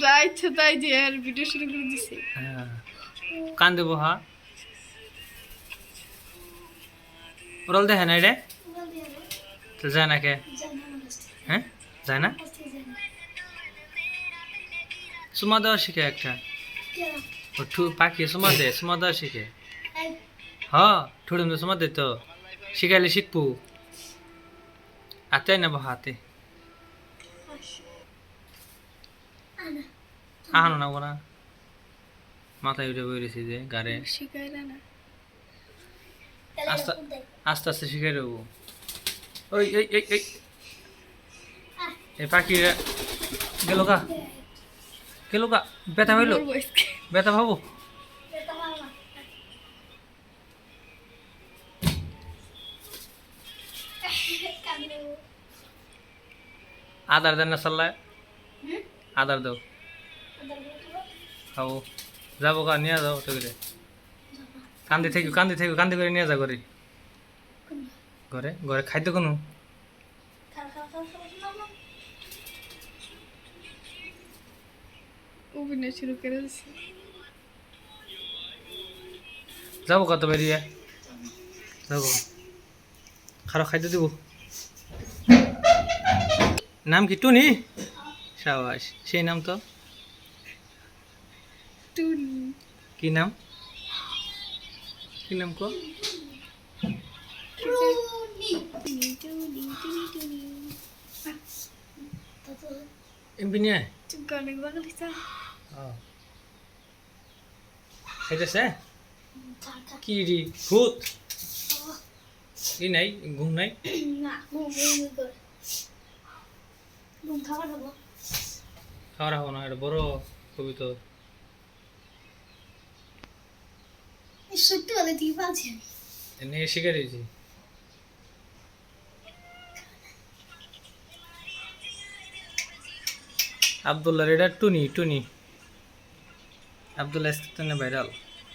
যা ইচ্ছা তাই যে আর ভিডিও শুরু করে দিছে। হ্যাঁ। কান দেবো, হা? ওরাল দেখে না রে? তো যায় না কে? হ্যাঁ? যায় না? সুমা দেওয়া শিখে একটা। পাখি, সুমা দে, সুমা দেওয়া শিখে। হ, ঠুড়ুম দে, সুমা দে তো। শিখাইলে শিখব। হাতে নেব হাতে। আহানো না ওরা। মাথায় উঠে বইরেছি যে গাড়ে আস্তে আস্তে আস্তে শিখে দেবো। ওই এই এই এই এই পাখি গেল গা। গেল গা। ব্যথা হইল ব্যথা ভাবো আদার দেন না সাল্লায়। আদার দাও। খাব যাব কা নিয়ে যাও তো করে কান্দি থেকে কান্দি থেকে কান্দি করে নিয়ে যা ঘরে। ঘরে? ঘরে খাইতে কোনো? অভিনয় শুরু করে দিছে। যাব কত বেরিয়ে যাব। খারাপ খাইতে দিব। নাম কি টুনি? সাবাস সেই নাম তো। টুনি কি নাম? কি নাম কো? টুনি টুনি টুনি টুনি এমপি নিয়ে চুপ করে অনেক বাগান দিছা খাইতেছে কি রি ভূত? কি নাই ঘুম নাই? খাওয়া হব। না এটা বড় কবি তো সত্যি বলে তুই পাচ্ছি নিয়ে শিখে দিয়েছি আবদুল্লাহ এটা টুনি টুনি। আবদুল্লাহ ভাইরাল